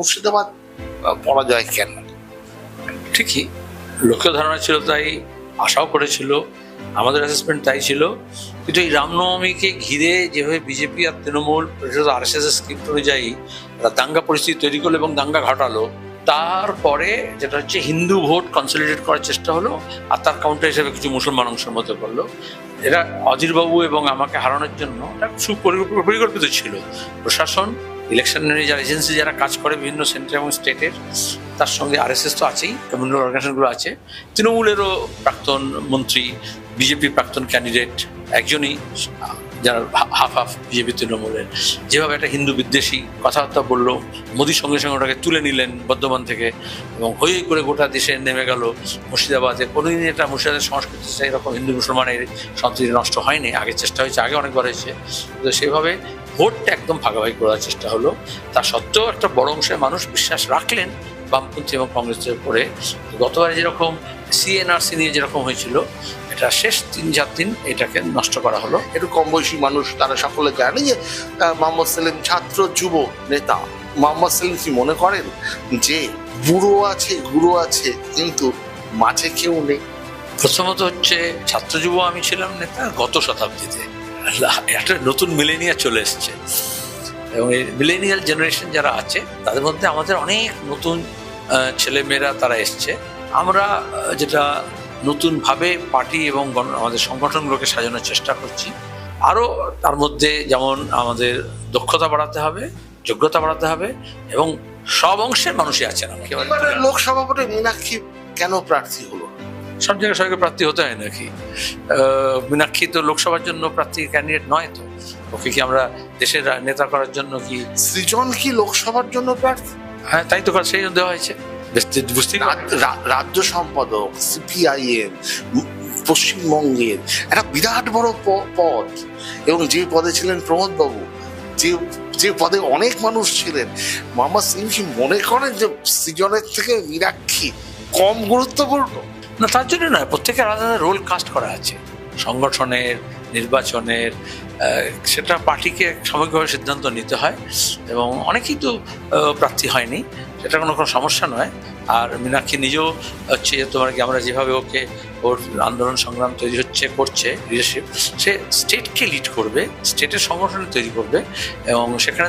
মুর্শিদাবাদ পরাজয় কেন? ঠিকই। লোকের ধারণা ছিল তাই, আশাও করেছিল, আমাদের অ্যাসেসমেন্ট তাই ছিল। কিন্তু এই রামনবমীকে ঘিরে যেভাবে বিজেপি আর Trinamool R S S script অনুযায়ী দাঙ্গা পরিস্থিতি তৈরি করল এবং দাঙ্গা ঘটালো তারপরে যেটা হচ্ছে হিন্দু ভোট কনসলিডেট করার চেষ্টা হলো, আর তার কাউন্টার হিসেবে কিছু মুসলমান অংশের মধ্যে করল এরা অধীরবাবু এবং আমাকে হারানোর জন্য সুপরিকল্পিত পরিকল্পিত ছিল। প্রশাসন ইলেকশনারি যারা এজেন্সি যারা কাজ করে বিভিন্ন সেন্টার এবং স্টেটের তার সঙ্গে আরএসএস তো আছেই কমিউনাল অর্গানাইজেশনগুলো আছে। তৃণমূলেরও প্রাক্তন মন্ত্রী বিজেপির প্রাক্তন ক্যান্ডিডেট একজনই যারা হাফ হাফ বিজেপি তৃণমূলের, যেভাবে একটা হিন্দু বিদ্বেষী কথাবার্তা বলল, মোদির সঙ্গে সঙ্গে ওটাকে তুলে নিলেন বর্ধমান থেকে এবং হই করে গোটা দেশে নেমে গেল। মুর্শিদাবাদে কোনোদিন এটা মুর্শিদাবাদের সংস্কৃতি সেই রকম হিন্দু মুসলমানের সম্প্রীতি নষ্ট হয়নি। আগে চেষ্টা হয়েছে, আগে অনেকবার হয়েছে। তো সেভাবে ভোটটা একদম ভাগাভাগি করার চেষ্টা হলো। তা সত্ত্বেও একটা বড় অংশের মানুষ বিশ্বাস রাখলেন। বামপন্থী এবং কংগ্রেসের উপরে। গতবারে যেরকম সিএনআরসি নিয়ে যেরকম হয়েছিল এটা শেষ তিন চার দিন এটাকে নষ্ট করা হলো। একটু কম বয়সী মানুষ তারা সকলে জানে যে মোহাম্মদ সেলিম ছাত্র যুব নেতা। মোহাম্মদ সেলিম কি মনে করেন যে বুড়ো আছে গুঁড়ো আছে কিন্তু মাঝে কেউ নেই? প্রথমত হচ্ছে ছাত্র যুব আমি ছিলাম নেতা গত শতাব্দীতে। একটা নতুন মিলেনিয়া চলে এসছে। এবং এই মিলেনিয়াল জেনারেশন যারা আছে তাদের মধ্যে আমাদের অনেক নতুন ছেলে মেয়েরা তারা এসছে। আমরা যেটা নতুনভাবে পার্টি এবং আমাদের সংগঠনগুলোকে সাজানোর চেষ্টা করছি। আরও তার মধ্যে যেমন আমাদের দক্ষতা বাড়াতে হবে যোগ্যতা বাড়াতে হবে এবং সব অংশের মানুষই আছেন লোকসভা ভোটে মীনাক্ষী কেন প্রার্থী হলো? সব জায়গায় সবাইকে প্রার্থী হতে হয় নাকি? মীনাক্ষী তো লোকসভার জন্য প্রার্থী ক্যান্ডিডেট নয় তো। ওকে কি আমরা দেশের নেতা করার জন্য কি সৃজন কি লোকসভার জন্য প্রার্থী? হ্যাঁ তাই তো সেই জন্য দেওয়া হয়েছে। রাজ্য সম্পাদক সিপিআইএম পশ্চিমবঙ্গের একটা বিরাট বড় পদ। এবং যে পদে ছিলেন প্রমোদ বাবু যে যে পদে অনেক মানুষ ছিলেন মোহাম্মদ সিং কি মনে করেন যে সৃজনের থেকে মীনাক্ষী কম গুরুত্বপূর্ণ? না তার জন্য নয় প্রত্যেকের আলাদা রোল কাস্ট করা আছে। সংগঠনের, নির্বাচনের সেটা পার্টিকে সাময়িকভাবে সিদ্ধান্ত নিতে হয় এবং অনেকেই তো প্রার্থী হয়নি সেটা কোনো কোনো সমস্যা নয়। আর মীনাক্ষী নিজেও হচ্ছে তোমার কি আমরা যেভাবে ওকে, ওর আন্দোলন সংগ্রাম তৈরি হচ্ছে, করছে লিডারশিপ সে স্টেটকে লিড করবে স্টেটের সংগঠন তৈরি করবে এবং সেখানে